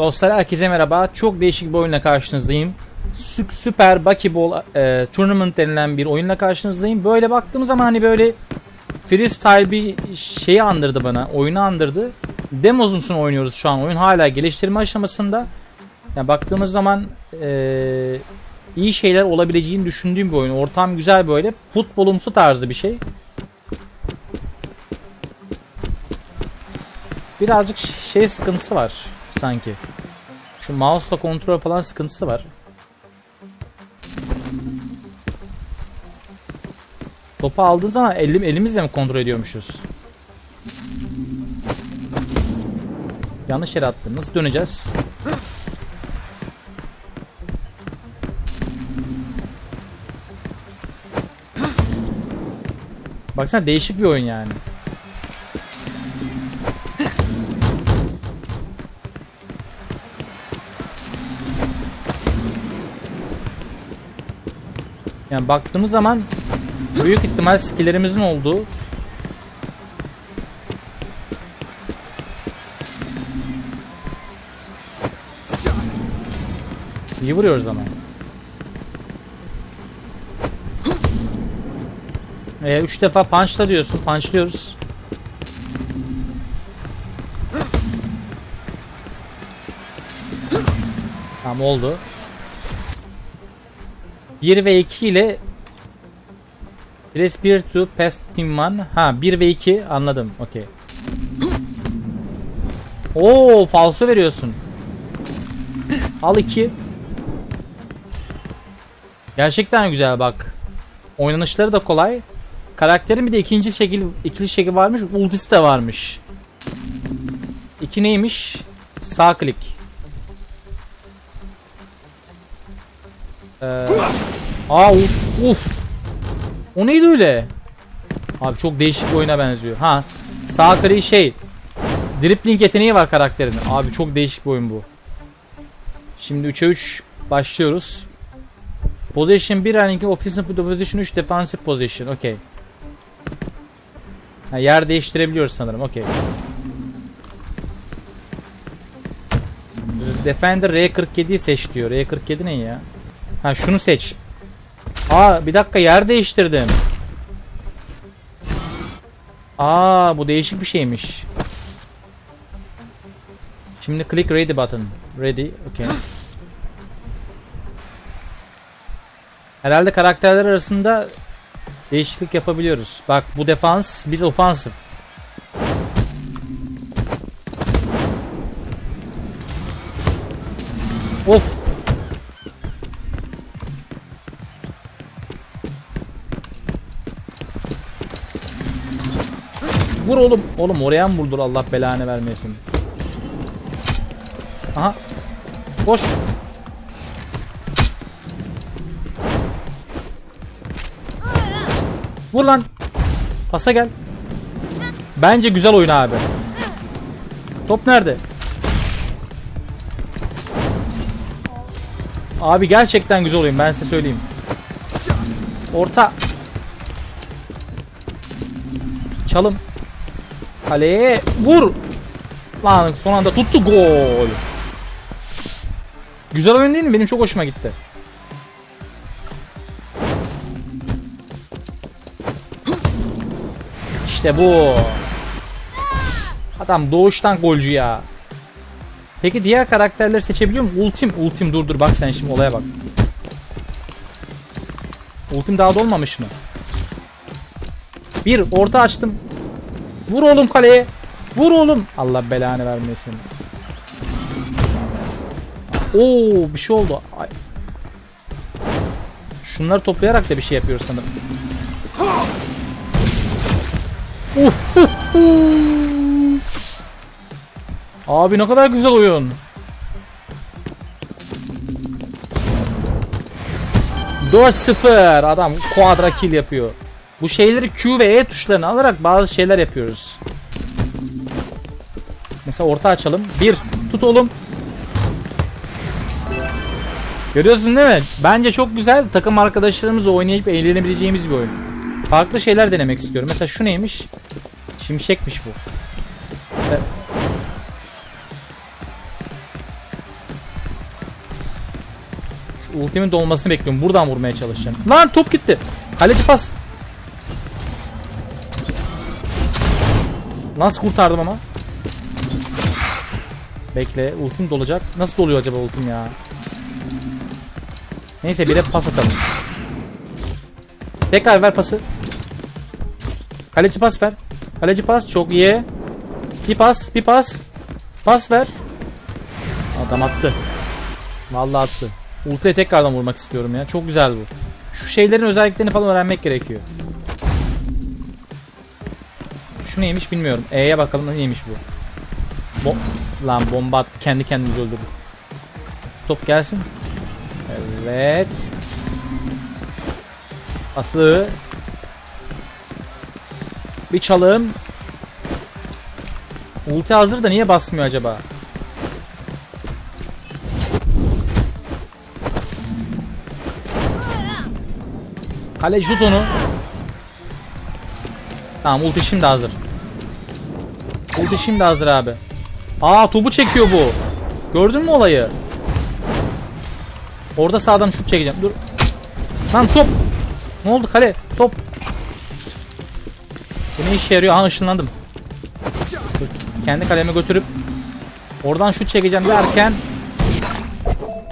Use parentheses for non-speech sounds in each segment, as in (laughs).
Dostlar herkese merhaba. Çok değişik bir oyunla karşınızdayım. Sü- Süper Bucky Ball e, Tournament denilen bir oyunla karşınızdayım. Böyle baktığım zaman hani böyle freestyle bir şeyi andırdı bana. Oyunu andırdı. Demosunu oynuyoruz şu an. Oyun hala geliştirme aşamasında. Yani baktığımız zaman e, iyi şeyler olabileceğini düşündüğüm bir oyun. Ortam güzel böyle. Futbolumsu tarzı bir şey. Birazcık şey sıkıntısı var sanki. Şu mouse'la kontrol falan sıkıntısı var. Topu aldığın zaman elim, elimizle mi kontrol ediyormuşuz? Yanlış yere attım. Nasıl döneceğiz? Baksana değişik bir oyun yani. Yani baktığımız zaman büyük ihtimal skillerimizin olduğu İyi vuruyoruz ama. Ee, üç defa punchla diyorsun. Punchlıyoruz. Tamam oldu. 1 ve 2 ile Press 1 to pass 1. Ha 1 ve 2 anladım. Okey. Oo falso veriyorsun. Al 2. Gerçekten güzel bak. Oynanışları da kolay. Karakterin bir de ikinci şekil ikili şekil varmış. Ultisi de varmış. İki neymiş? Sağ klik. Ee, aa uf, uf. O neydi öyle? Abi çok değişik bir oyuna benziyor. Ha sağ kliği şey. Dribbling yeteneği var karakterin. Abi çok değişik bir oyun bu. Şimdi 3'e 3 başlıyoruz. Position 1 running offensive position 3 defensive position. Okey. Yer değiştirebiliyoruz sanırım. Okey. Defender R47'yi seç diyor. R47 ne ya? Ha şunu seç. Aa bir dakika yer değiştirdim. Aa bu değişik bir şeymiş. Şimdi click ready button. Ready. Okay. Herhalde karakterler arasında değişiklik yapabiliyoruz. Bak bu defans biz ofansif. Vur oğlum. Oğlum oraya mı vurdur Allah belanı vermesin. Aha. Koş. Vur lan. Pasa gel. Bence güzel oyun abi. Top nerede? Abi gerçekten güzel oyun ben size söyleyeyim. Orta. Çalım. Kaleye vur. Lan son anda tuttu gol. Güzel oyun değil mi? Benim çok hoşuma gitti. İşte bu. Adam doğuştan golcü ya. Peki diğer karakterleri seçebiliyor muyum? Ultim, ultim dur dur bak sen şimdi olaya bak. Ultim daha dolmamış mı? Bir orta açtım. Vur oğlum kaleye. Vur oğlum. Allah belanı vermesin. Oo bir şey oldu. Ay. Şunları toplayarak da bir şey yapıyoruz sanırım. Abi ne kadar güzel oyun. 4-0 adam quadra kill yapıyor. Bu şeyleri Q ve E tuşlarını alarak bazı şeyler yapıyoruz. Mesela orta açalım. Bir. Tut oğlum. Görüyorsun değil mi? Bence çok güzel. Takım arkadaşlarımızla oynayıp eğlenebileceğimiz bir oyun. Farklı şeyler denemek istiyorum. Mesela şu neymiş? Şimşekmiş bu. Mesela... ultimin dolmasını bekliyorum. Buradan vurmaya çalışacağım. Lan top gitti. Kaleci pas. Nasıl kurtardım ama? Bekle ultim dolacak. Nasıl doluyor acaba ultim ya? Neyse bir de pas atalım. Tekrar ver pası. Kaleci pas ver. Kaleci pas çok iyi. Bir pas, bir pas. Pas ver. Adam attı. Vallahi attı. Ultiye tekrardan vurmak istiyorum ya. Çok güzel bu. Şu şeylerin özelliklerini falan öğrenmek gerekiyor. Şu neymiş bilmiyorum. E'ye bakalım neymiş bu. Bo Lan bomba attı. Kendi kendimizi öldürdük. Top gelsin. Evet. Ası. Bir çalım. Ulti hazır da niye basmıyor acaba? Kale şut onu. Tamam ulti şimdi hazır. Ulti şimdi hazır abi. Aa topu çekiyor bu. Gördün mü olayı? Orada sağdan şut çekeceğim. Dur. Lan top. Ne oldu kale? Top. Bu ne işe yarıyor? Aha ışınlandım. Kendi kaleme götürüp oradan şut çekeceğim derken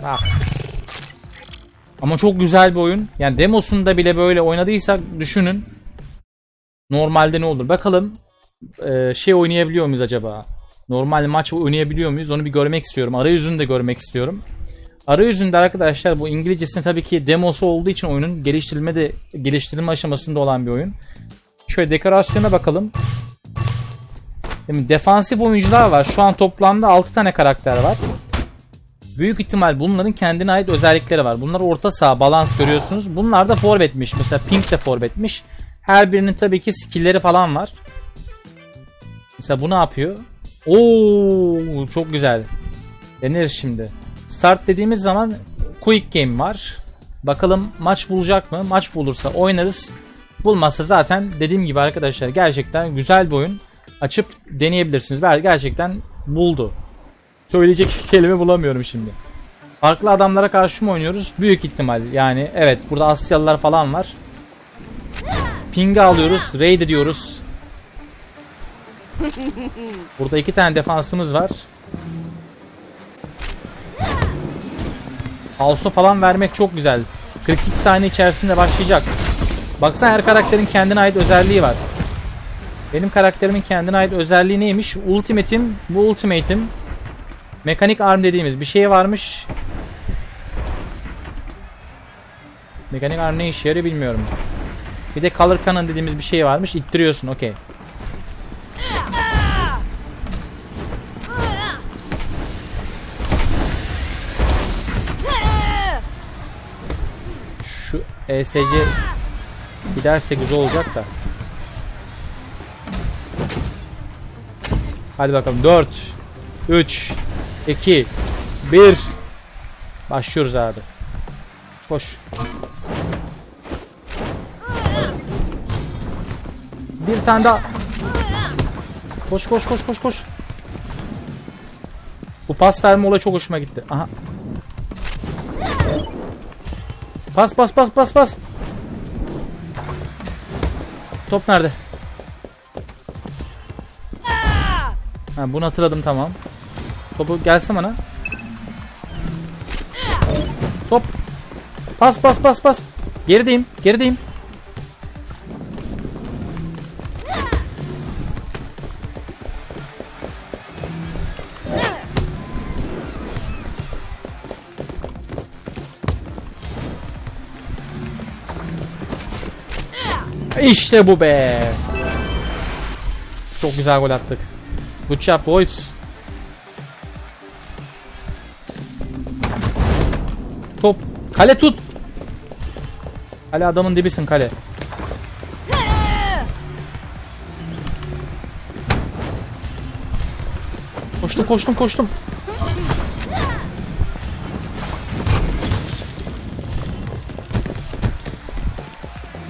Bak. Ama çok güzel bir oyun. Yani demosunda bile böyle oynadıysak düşünün. Normalde ne olur? Bakalım e, şey oynayabiliyor muyuz acaba? Normal maç oynayabiliyor muyuz? Onu bir görmek istiyorum. Arayüzünü de görmek istiyorum. Arayüzünde arkadaşlar bu İngilizcesinin tabii ki demosu olduğu için oyunun geliştirilme de geliştirilme aşamasında olan bir oyun. Şöyle dekorasyona bakalım. Şimdi defansif oyuncular var. Şu an toplamda 6 tane karakter var. Büyük ihtimal bunların kendine ait özellikleri var. Bunlar orta saha, balans görüyorsunuz. Bunlar da forvetmiş. Mesela Pink de forvetmiş. Her birinin tabii ki skill'leri falan var. Mesela bu ne yapıyor? Oo, çok güzel. Deneriz şimdi. Start dediğimiz zaman quick game var. Bakalım maç bulacak mı? Maç bulursa oynarız. Bulmazsa zaten dediğim gibi arkadaşlar gerçekten güzel bir oyun. Açıp deneyebilirsiniz. Belki gerçekten buldu. Söyleyecek (laughs) kelime bulamıyorum şimdi. Farklı adamlara karşı mı oynuyoruz? Büyük ihtimal. Yani evet burada Asyalılar falan var. Ping'i alıyoruz. Raid ediyoruz. Burada iki tane defansımız var. Halso falan vermek çok güzel. 42 saniye içerisinde başlayacak. Baksana her karakterin kendine ait özelliği var. Benim karakterimin kendine ait özelliği neymiş? Ultimate'im, bu ultimate'im. Mekanik arm dediğimiz bir şey varmış. Mekanik arm ne işe yarıyor bilmiyorum. Bir de color cannon dediğimiz bir şey varmış. İttiriyorsun okey. ESC giderse güzel olacak da. Hadi bakalım 4 3 2 1 Başlıyoruz abi. Koş. Bir tane daha. Koş koş koş koş koş. Bu pas verme olayı çok hoşuma gitti. Aha. Pas pas pas pas pas. Top nerede? Ha, bunu hatırladım tamam. Topu gelsin bana. Top. Pas pas pas pas. Gerideyim. Gerideyim. İşte bu be. Çok güzel gol attık. Good job boys. Top. Kale tut. Kale adamın dibisin kale. Koştum koştum koştum.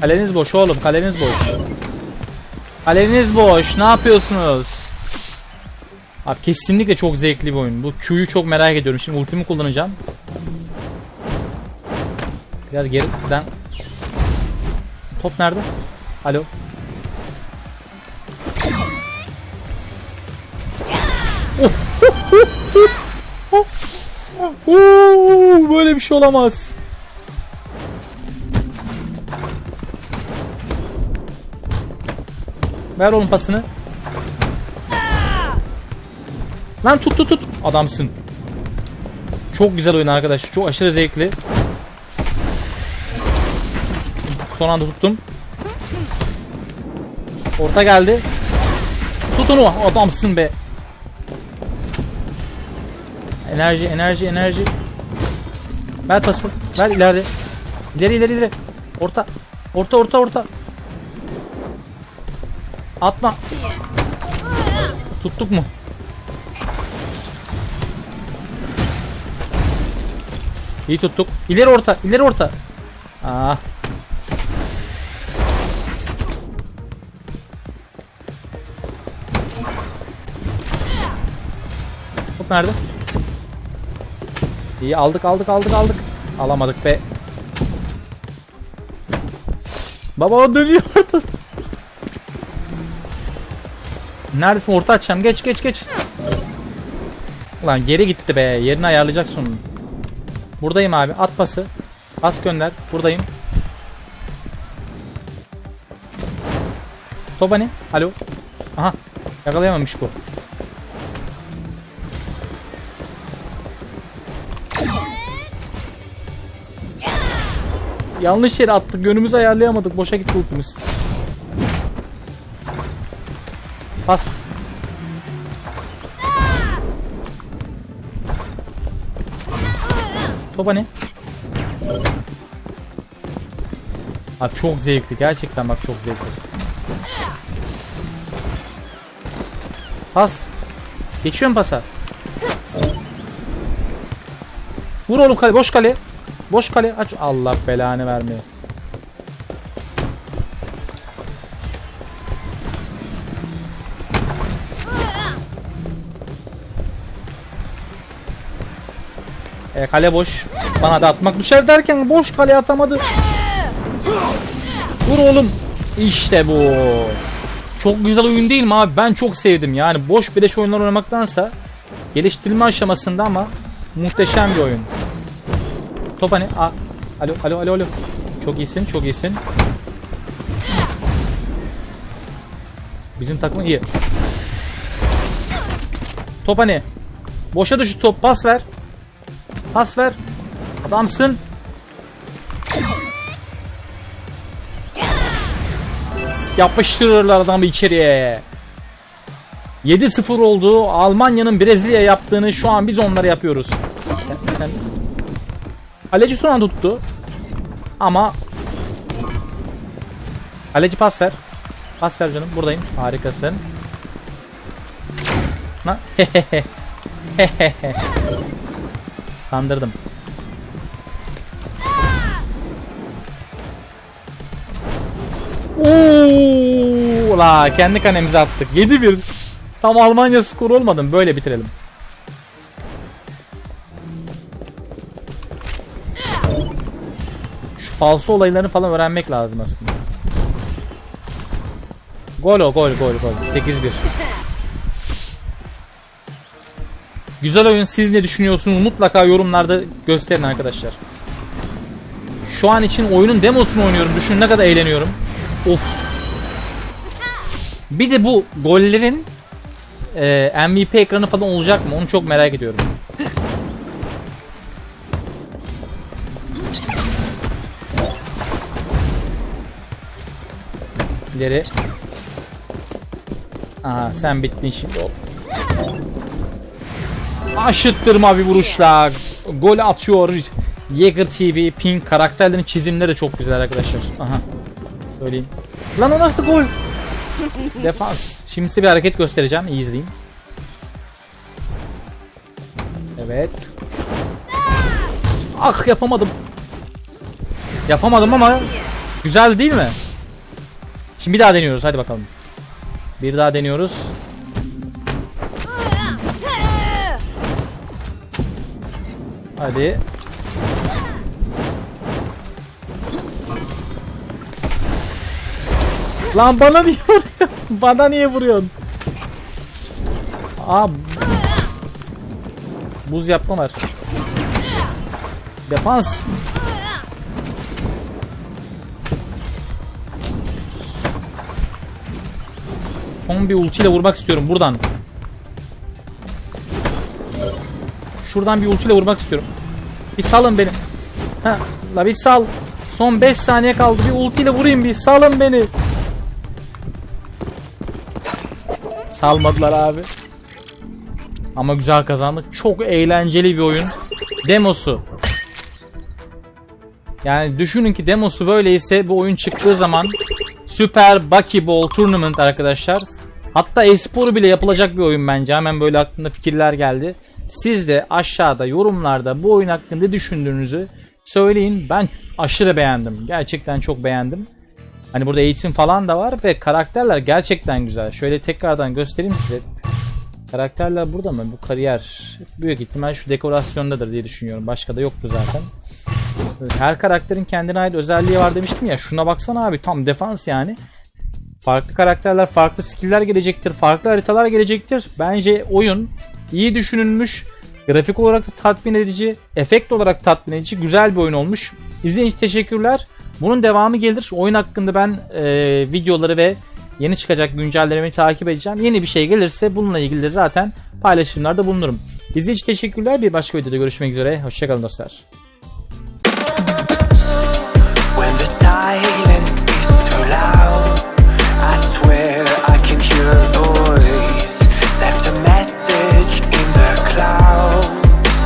Kaleniz boş oğlum kaleniz boş. Kaleniz boş ne yapıyorsunuz? Abi kesinlikle çok zevkli bir oyun. Bu Q'yu çok merak ediyorum. Şimdi ultimi kullanacağım. Biraz geriden. Top nerede? Alo. (laughs) Böyle bir şey olamaz. Ver onun pasını. Lan tut tut tut. Adamsın. Çok güzel oyun arkadaş. Çok aşırı zevkli. Son anda tuttum. Orta geldi. Tut onu. Adamsın be. Enerji, enerji, enerji. Ver pası. Ver ileride. İleri, ileri, ileri. Orta. Orta, orta, orta. Atma. Tuttuk mu? İyi tuttuk. İleri orta, ileri orta. Aa. Top nerede? İyi aldık aldık aldık aldık. Alamadık be. Baba dönüyor. Neredesin? Orta açacağım. Geç geç geç. Ulan geri gitti be. Yerini ayarlayacak sonunu. Buradayım abi. At pası. Pas gönder. Buradayım. Tobani. Alo. Aha. Yakalayamamış bu. Yanlış yere attık. Yönümüzü ayarlayamadık. Boşa gitti ultimiz. Pas. Topa ne? Abi çok zevkli. Gerçekten bak çok zevkli. Pas. Geçiyorum pasa. Vur oğlum kale. Boş kale. Boş kale. Aç. Allah belanı vermiyor. E, kale boş. Bana da atmak düşer derken boş kale atamadı. Vur oğlum. İşte bu. Çok güzel oyun değil mi abi? Ben çok sevdim. Yani boş beleş oyunlar oynamaktansa geliştirilme aşamasında ama muhteşem bir oyun. Top hani? Aa, alo, alo, alo, alo. Çok iyisin, çok iyisin. Bizim takım iyi. Top hani? Boşa düştü top. Pas ver. Pas ver. Adamsın. Yapıştırırlar adamı içeriye. 7-0 oldu. Almanya'nın Brezilya yaptığını şu an biz onlara yapıyoruz. Sen, sen... Kaleci son tuttu. Ama Kaleci pas ver. Pas ver canım. Buradayım. Harikasın. Na (laughs) Sandırdım. Oo, la kendi kanemize attık. 7-1. Tam Almanya skoru olmadı mı? Böyle bitirelim. Şu falso olaylarını falan öğrenmek lazım aslında. Gol o gol gol gol. 8-1. Güzel oyun. Siz ne düşünüyorsunuz? Mutlaka yorumlarda gösterin arkadaşlar. Şu an için oyunun demosunu oynuyorum. Düşünün ne kadar eğleniyorum. Of. Bir de bu gollerin e, MVP ekranı falan olacak mı? Onu çok merak ediyorum. İleri. Aha sen bittin şimdi oğlum. Aşıttırma bir vuruşla gol atıyor. Jäger TV Pink karakterlerin çizimleri de çok güzel arkadaşlar. Aha. Söyleyeyim. Lan o nasıl gol? (laughs) Defans. Şimdi size bir hareket göstereceğim. İyi izleyin. Evet. Ah yapamadım. Yapamadım ama güzel değil mi? Şimdi bir daha deniyoruz. Hadi bakalım. Bir daha deniyoruz. Hadi. Lan bana niye (laughs) vuruyorsun? bana niye vuruyorsun? Aa. Buz yapma var. Defans. Son bir ultiyle vurmak istiyorum buradan. Şuradan bir ultiyle vurmak istiyorum. Bir salın beni. Ha, la bir sal. Son 5 saniye kaldı. Bir ultiyle vurayım bir. Salın beni. Salmadılar abi. Ama güzel kazandık. Çok eğlenceli bir oyun. Demosu. Yani düşünün ki demosu böyleyse bu oyun çıktığı zaman Super Bucky Ball Tournament arkadaşlar. Hatta e-sporu bile yapılacak bir oyun bence. Hemen böyle aklımda fikirler geldi. Siz de aşağıda yorumlarda bu oyun hakkında düşündüğünüzü söyleyin. Ben aşırı beğendim. Gerçekten çok beğendim. Hani burada eğitim falan da var ve karakterler gerçekten güzel. Şöyle tekrardan göstereyim size. Karakterler burada mı? Bu kariyer büyük ihtimal şu dekorasyondadır diye düşünüyorum. Başka da yoktu zaten. Her karakterin kendine ait özelliği var demiştim ya. Şuna baksana abi tam defans yani. Farklı karakterler, farklı skill'ler gelecektir. Farklı haritalar gelecektir. Bence oyun iyi düşünülmüş. Grafik olarak da tatmin edici, efekt olarak tatmin edici, güzel bir oyun olmuş. İzlediğiniz için teşekkürler. Bunun devamı gelir. Oyun hakkında ben e, videoları ve yeni çıkacak güncellemeyi takip edeceğim. Yeni bir şey gelirse bununla ilgili de zaten paylaşımlarda bulunurum. İzlediğiniz için teşekkürler. Bir başka videoda görüşmek üzere. Hoşçakalın dostlar.